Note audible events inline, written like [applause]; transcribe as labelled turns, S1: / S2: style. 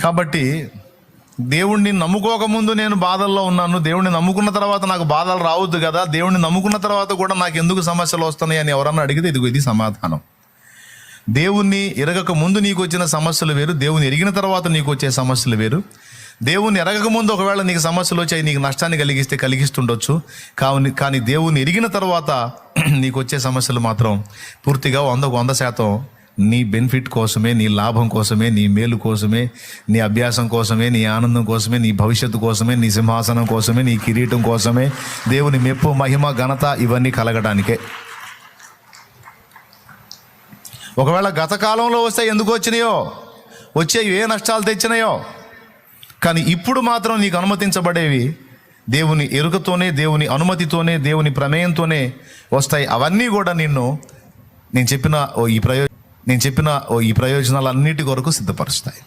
S1: కాబట్టి దేవుణ్ణి నమ్ముకోకముందు నేను బాధల్లో ఉన్నాను. దేవుణ్ణి నమ్ముకున్న తర్వాత నాకు బాధలు రావద్దు కదా. దేవుణ్ణి నమ్ముకున్న తర్వాత కూడా నాకు ఎందుకు సమస్యలు వస్తున్నాయి అని ఎవరన్నా అడిగితే ఇదిగో ఇది సమాధానం. దేవుణ్ణి ఎరగక ముందు నీకు వచ్చిన సమస్యలు వేరు. దేవుని ఎరిగిన తర్వాత నీకు వచ్చే సమస్యలు వేరు. దేవుని ఎరగక ముందు ఒకవేళ నీకు సమస్యలు వచ్చాయి నీకు నష్టాన్ని కలిగిస్తే కలిగిస్తుండొచ్చు. కావుని కానీ దేవుని ఎరిగిన తర్వాత [clears throat] నీకు వచ్చే సమస్యలు మాత్రం పూర్తిగా వందకు వంద శాతం నీ బెనిఫిట్ కోసమే నీ లాభం కోసమే నీ మేలు కోసమే నీ అభ్యాసం కోసమే నీ ఆనందం కోసమే నీ భవిష్యత్తు కోసమే నీ సింహాసనం కోసమే నీ కిరీటం కోసమే దేవుని మెప్పు మహిమ ఘనత ఇవన్నీ కలగడానికే ఒకవేళ గత కాలంలో వస్తే ఎందుకు వచ్చినాయో? వచ్చే ఏ నష్టాలు తెచ్చినాయో? కానీ ఇప్పుడు మాత్రం నీకు అనుమతించబడేవి దేవుని ఎరుకతోనే దేవుని అనుమతితోనే దేవుని ప్రమేయంతోనే వస్తాయి. అవన్నీ కూడా నిన్ను నేను చెప్పిన ఓ ఈ ప్రయోజనం నేను చెప్పిన ఓ ఈ ప్రయోజనాలన్నిటి కొరకు సిద్ధపరుస్తాయి.